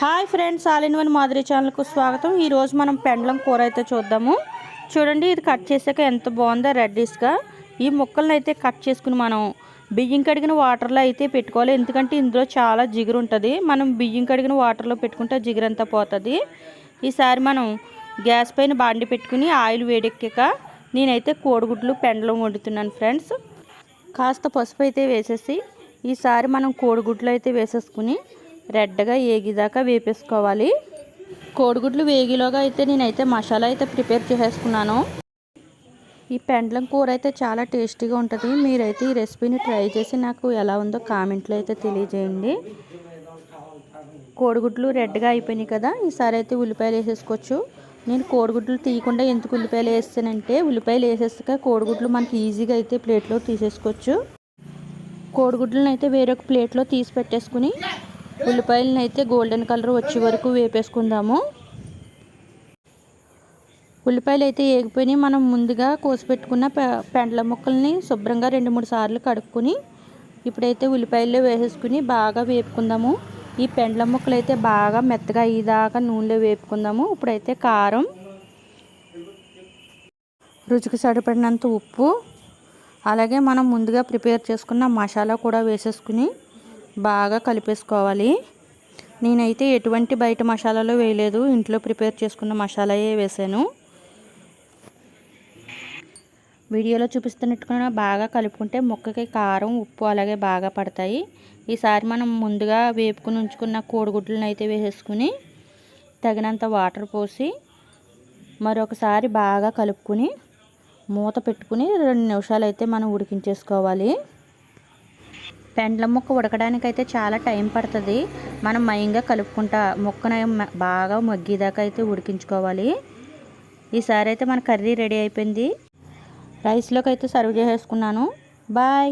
Hi friends all in one మాదిరి ఛానల్కు స్వాగతం. ఈరోజు మనం పెండ్లం కూర అయితే చూద్దాము. చూడండి ఇది కట్ చేసాక ఎంత బాగుందో రెడ్డిష్గా. ఈ ముక్కలను అయితే కట్ చేసుకుని మనం బియ్యం కడిగిన వాటర్లో అయితే పెట్టుకోవాలి. ఎందుకంటే ఇందులో చాలా జిగురు ఉంటుంది. మనం బియ్యం కడిగిన వాటర్లో పెట్టుకుంటే ఆ జిగురు అంతా పోతుంది. ఈసారి మనం గ్యాస్ పైన బాండి పెట్టుకుని ఆయిల్ వేడెక్కాక నేనైతే కోడిగుడ్లు పెండలం వండుతున్నాను ఫ్రెండ్స్. కాస్త పసుపు అయితే వేసేసి ఈసారి మనం కోడిగుడ్లు అయితే వేసేసుకుని రెడ్గా ఏగిదాకా వేపేసుకోవాలి. కోడిగుడ్లు వేగిలోగా అయితే నేనైతే మసాలా అయితే ప్రిపేర్ చేసేసుకున్నాను. ఈ పెండ్లం కూర అయితే చాలా టేస్టీగా ఉంటుంది. మీరైతే ఈ రెసిపీని ట్రై చేసి నాకు ఎలా ఉందో కామెంట్లో అయితే తెలియజేయండి. కోడిగుడ్లు రెడ్గా అయిపోయినాయి కదా ఈసారి అయితే ఉల్లిపాయలు వేసేసుకోవచ్చు. నేను కోడిగుడ్లు తీయకుండా ఎందుకు ఉల్లిపాయలు వేస్తానంటే ఉల్లిపాయలు వేసేసాక కోడిగుడ్లు మనకి ఈజీగా అయితే ప్లేట్లో తీసేసుకోవచ్చు. కోడిగుడ్లను అయితే వేరొక ప్లేట్లో తీసి పెట్టేసుకుని ఉల్లిపాయలను అయితే గోల్డెన్ కలర్ వచ్చే వరకు వేపేసుకుందాము. ఉల్లిపాయలు అయితే వేగిపోయినాయి మనం ముందుగా కోసి పెట్టుకున్న పెండ్ల ముక్కల్ని శుభ్రంగా రెండు మూడు సార్లు కడుక్కొని ఇప్పుడైతే ఉల్లిపాయల్లో వేసేసుకుని బాగా వేపుకుందాము. ఈ పెండ్ల ముక్కలు అయితే బాగా మెత్తగా అయ్యేదాకా నూనెలో వేపుకుందాము. ఇప్పుడైతే కారం రుచికి సరిపడినంత ఉప్పు అలాగే మనం ముందుగా ప్రిపేర్ చేసుకున్న మసాలా కూడా వేసేసుకుని బాగా కలిపేసుకోవాలి. నేనైతే ఎటువంటి బయట మసాలాలు వేయలేదు. ఇంట్లో ప్రిపేర్ చేసుకున్న మసాలాయే వేసాను. వీడియోలో చూపిస్తున్నట్టుగా బాగా కలుపుకుంటే ముక్కకి కారం ఉప్పు అలాగే బాగా పడతాయి. ఈసారి మనం ముందుగా వేపుకుని ఉంచుకున్న కోడిగుడ్లను అయితే వేసేసుకుని తగినంత వాటర్ పోసి మరొకసారి బాగా కలుపుకుని మూత పెట్టుకుని రెండు నిమిషాలు అయితే మనం ఉడికించేసుకోవాలి. పెండ్ల ముక్క ఉడకడానికైతే చాలా టైం పడుతుంది. మనం మయంగా కలుపుకుంటా ముక్కన బాగా మగ్గేదాకా అయితే ఉడికించుకోవాలి. ఈసారి అయితే మన కర్రీ రెడీ అయిపోయింది. రైస్లోకి అయితే సర్వ్ చేసేసుకున్నాను. బాయ్.